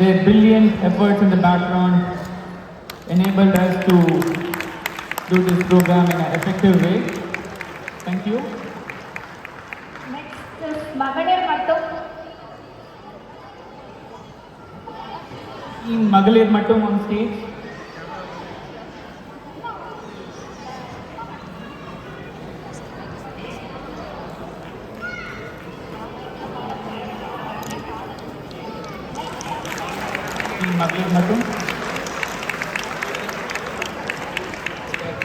Their brilliant efforts in the background enabled us to do this program in an effective way. Thank you. Next is Maganir Mattum. Team Magalir Mattum on stage.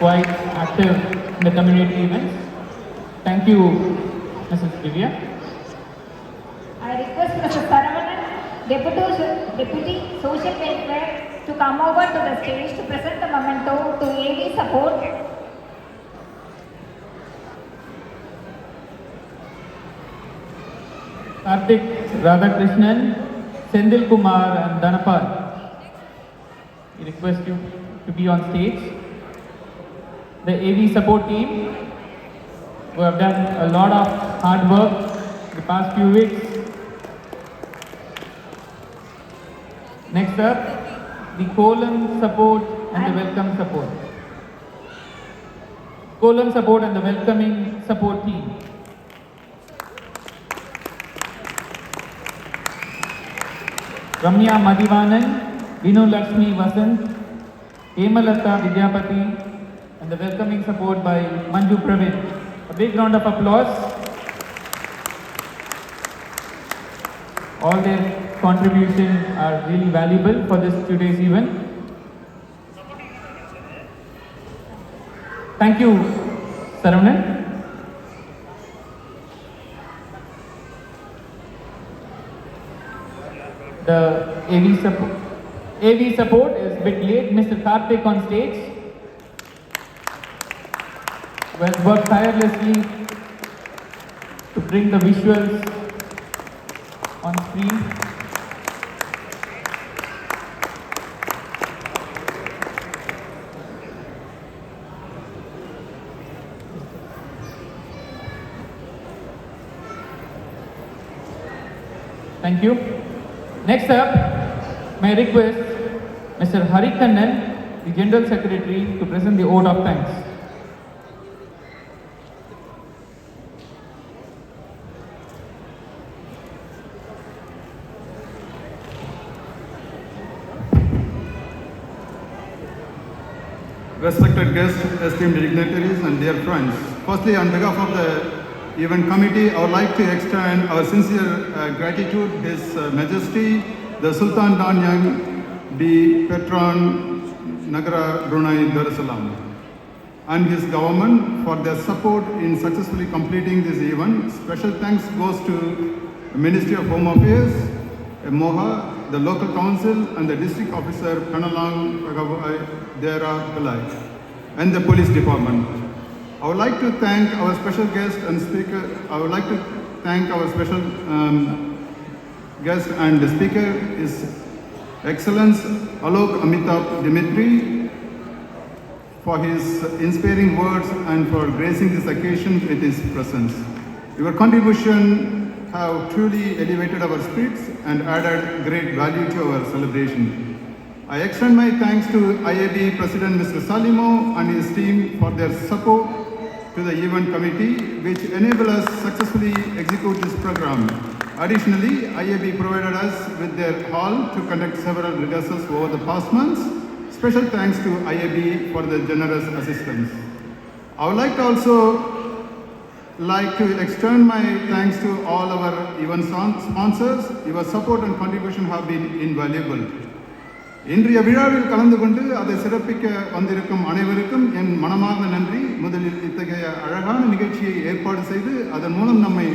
Quite active in the community events. Thank you, Mrs. Divya. I request Mr. Saravanan, Deputy, Deputy Social Welfare, to come over to the stage to present the memento to AV support. Karthik Radhakrishnan, Sendil Kumar and Dhanapal. We request you to be on stage. The AV support team who have done a lot of hard work the past few weeks. Next up, the colon support and the welcome support. Colon support and the welcoming support team. Ramya Madhivanan, Vinu Lakshmi Vasant, Hemalata Vidyapati, and the welcoming support by Manju Pravin. A big round of applause. All their contributions are really valuable for this today's event. Thank you, Saravanan. The AV support, AV support is a bit late. Mr. Karthik on stage. Who has worked tirelessly to bring the visuals on screen. Thank you. Next up, may I request Mr. Hari Kannan, the General Secretary, to present the vote of thanks. Guests, esteemed dignitaries, and dear friends. Firstly, on behalf of the event committee, I would like to extend our sincere uh, gratitude His uh, Majesty, the Sultan Danyang di Petron Nagara Brunei Darussalam, and his government for their support in successfully completing this event. Special thanks goes to the Ministry of Home Affairs, uh, MOHA, the local council, and the district officer Kanalang Dera Pillai, and the police department. I would like to thank our special guest and speaker. I would like to thank our special um, guest and the speaker is Excellence Alok Amitabh Dimitri for his inspiring words and for gracing this occasion with his presence. Your contribution have truly elevated our spirits and added great value to our celebration. I extend my thanks to IAB President Mr. Salimo and his team for their support to the event committee which enable us successfully execute this program. Additionally, IAB provided us with their hall to conduct several rehearsals over the past months. Special thanks to IAB for the generous assistance. I would like to also like to extend my thanks to all our event sponsors. Your support and contribution have been invaluable. இன்றைய விழாவில் கலந்து கொண்டு அதை சிறப்பிக்க வந்திருக்கும் அனைவருக்கும் என் மனமார்ந்த நன்றி. முதலில் இத்தகைய அழகான நிகழ்ச்சியை ஏற்பாடு செய்து அதன் மூலம் நம்மை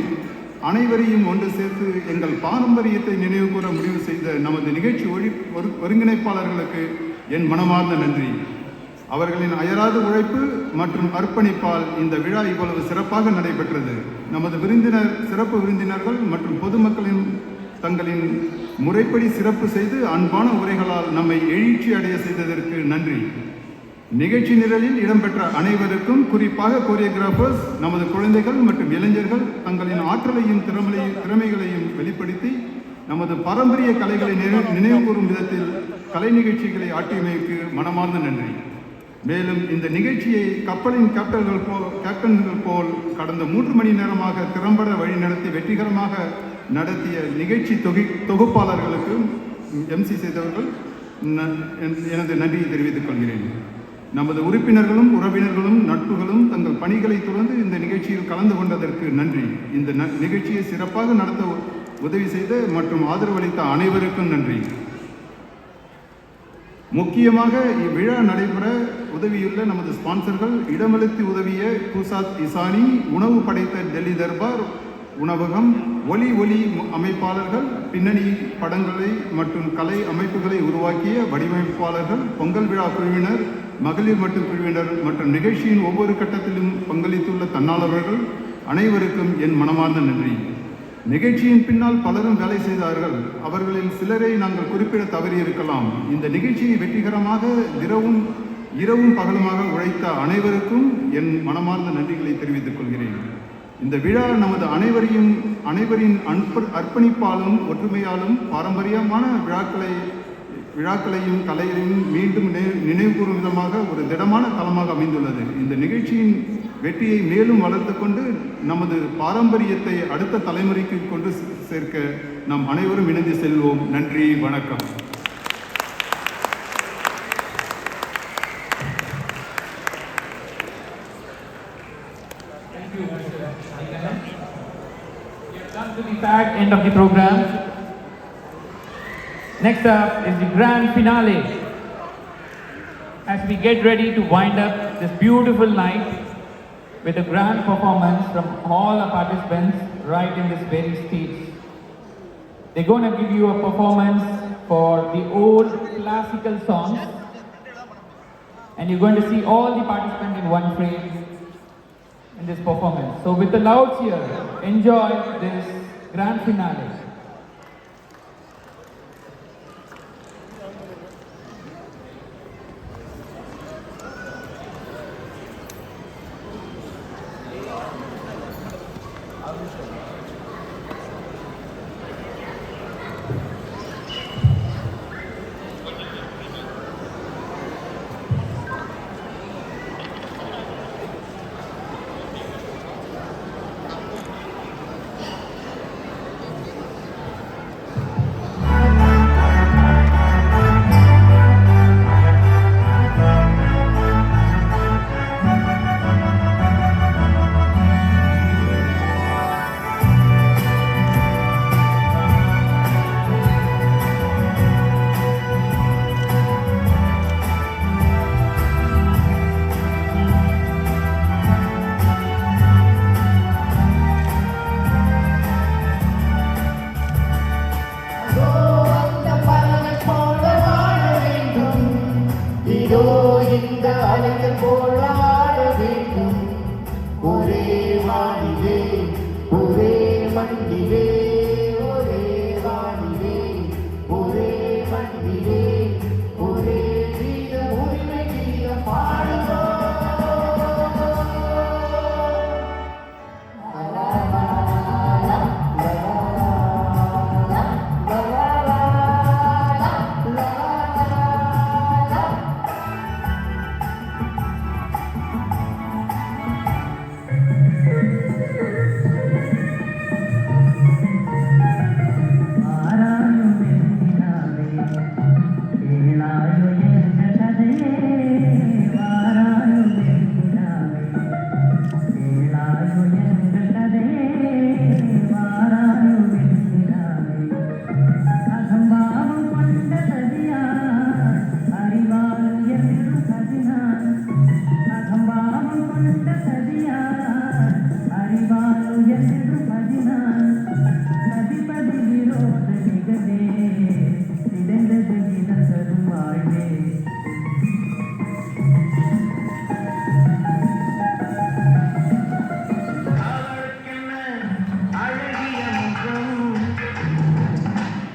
அனைவரையும் ஒன்று சேர்த்து எங்கள் பாரம்பரியத்தை நினைவு கூற முடிவு செய்த நமது நிகழ்ச்சி ஒழி ஒரு- ஒருங்கிணைப்பாளர்களுக்கு என் மனமார்ந்த நன்றி. அவர்களின் அயராத உழைப்பு மற்றும் அர்ப்பணிப்பால் இந்த விழா இவ்வளவு சிறப்பாக நடைபெற்றது. நமது விருந்தினர் சிறப்பு விருந்தினர்கள் மற்றும் பொதுமக்களின் தங்களின் முறைப்படி சிறப்பு செய்து அன்பான உரைகளால் நம்மை எழுச்சி அடைய செய்ததற்கு நன்றி. நிகழ்ச்சி நிரலில் இடம்பெற்ற அனைவருக்கும் குறிப்பாக கோரியோகிராஃபர்ஸ் நமது குழந்தைகள் மற்றும் இளைஞர்கள் தங்களின் ஆற்றலையும் திறமையை திறமைகளையும் வெளிப்படுத்தி நமது பாரம்பரிய கலைகளை நினைவு நினைவுகூரும் விதத்தில் கலை நிகழ்ச்சிகளை ஆட்டியமைக்கு மனமார்ந்த நன்றி. மேலும் இந்த நிகழ்ச்சியை கப்பலின் கேப்டன்கள் போல் கேப்டன்கள் போல் கடந்த மூன்று மணி நேரமாக திறம்பட வழிநடத்தி வெற்றிகரமாக நடத்திய நிகழ்ச்சி தொகை தொகுப்பாளர்களுக்கும் எம்சி செய்தவர்கள் என்- எனது நன்றியை தெரிவித்துக் கொள்கிறேன். நமது உறுப்பினர்களும் உறவினர்களும் நட்புகளும் தங்கள் பணிகளை தொடர்ந்து இந்த நிகழ்ச்சியில் கலந்து கொண்டதற்கு நன்றி. இந்த ந- நிகழ்ச்சியை சிறப்பாக நடத்த உ- உதவி செய்த மற்றும் ஆதரவளித்த அனைவருக்கும் நன்றி. முக்கியமாக இவ்விழா நடைபெற உதவியுள்ள நமது ஸ்பான்சர்கள் இடமளித்து உதவிய குசாத் இசானி உணவு படைத்த டெல்லி தர்பார் உணவகம் ஒலி ஒலி அமைப்பாளர்கள் பின்னணி படங்களை மற்றும் கலை அமைப்புகளை உருவாக்கிய வடிவமைப்பாளர்கள் பொங்கல் விழா குழுவினர் மகளிர் மற்றும் குழுவினர் மற்றும் நிகழ்ச்சியின் ஒவ்வொரு கட்டத்திலும் பங்களித்துள்ள தன்னாளர்கள் அனைவருக்கும் என் மனமார்ந்த நன்றி. நிகழ்ச்சியின் பின்னால் பலரும் வேலை செய்தார்கள். அவர்களில் சிலரை நாங்கள் குறிப்பிட தவறியிருக்கலாம். இந்த நிகழ்ச்சியை வெற்றிகரமாக இரவும் இரவும் பகலுமாக உழைத்த அனைவருக்கும் என் மனமார்ந்த நன்றிகளை தெரிவித்துக் கொள்கிறேன். இந்த விழா நமது அனைவரையும் அனைவரின் அன்ப அர்ப்பணிப்பாலும் ஒற்றுமையாலும் பாரம்பரியமான விழாக்களை விழாக்களையும் கலைகளையும் மீண்டும் நினை- விதமாக ஒரு திடமான தளமாக அமைந்துள்ளது. இந்த நிகழ்ச்சியின் வெற்றியை மேலும் வளர்த்து கொண்டு நமது பாரம்பரியத்தை அடுத்த தலைமுறைக்கு கொண்டு சேர்க்க நாம் அனைவரும் இணைந்து செல்வோம். நன்றி வணக்கம். End of the program. Next up is the grand finale. As we get ready to wind up this beautiful night with a grand performance from all our participants right in this very stage. They're going to give you a performance for the old classical songs. And you're going to see all the participants in one frame in this performance. So with the loud here, enjoy this gran finales.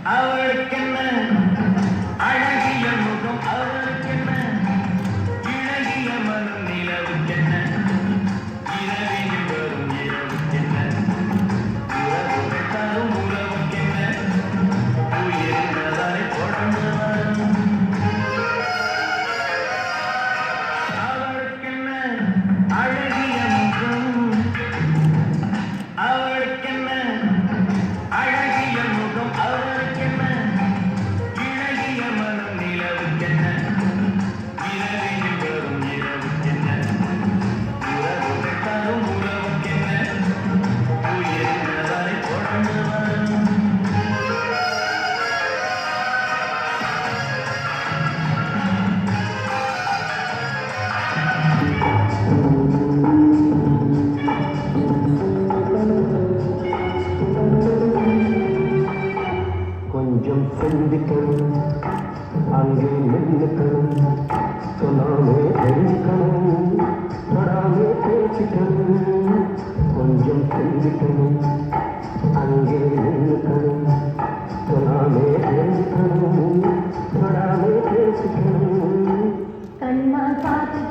Our കൺമാ പാട്ട്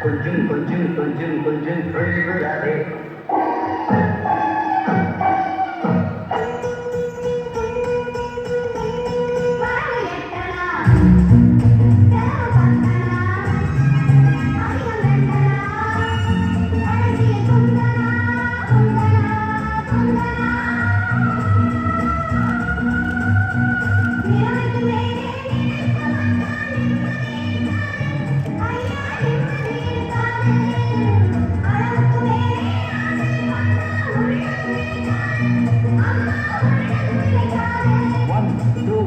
கொஞ்சம் கொஞ்சம் கொஞ்சம் கொஞ்சம் தொழில்கள் அதே One, two.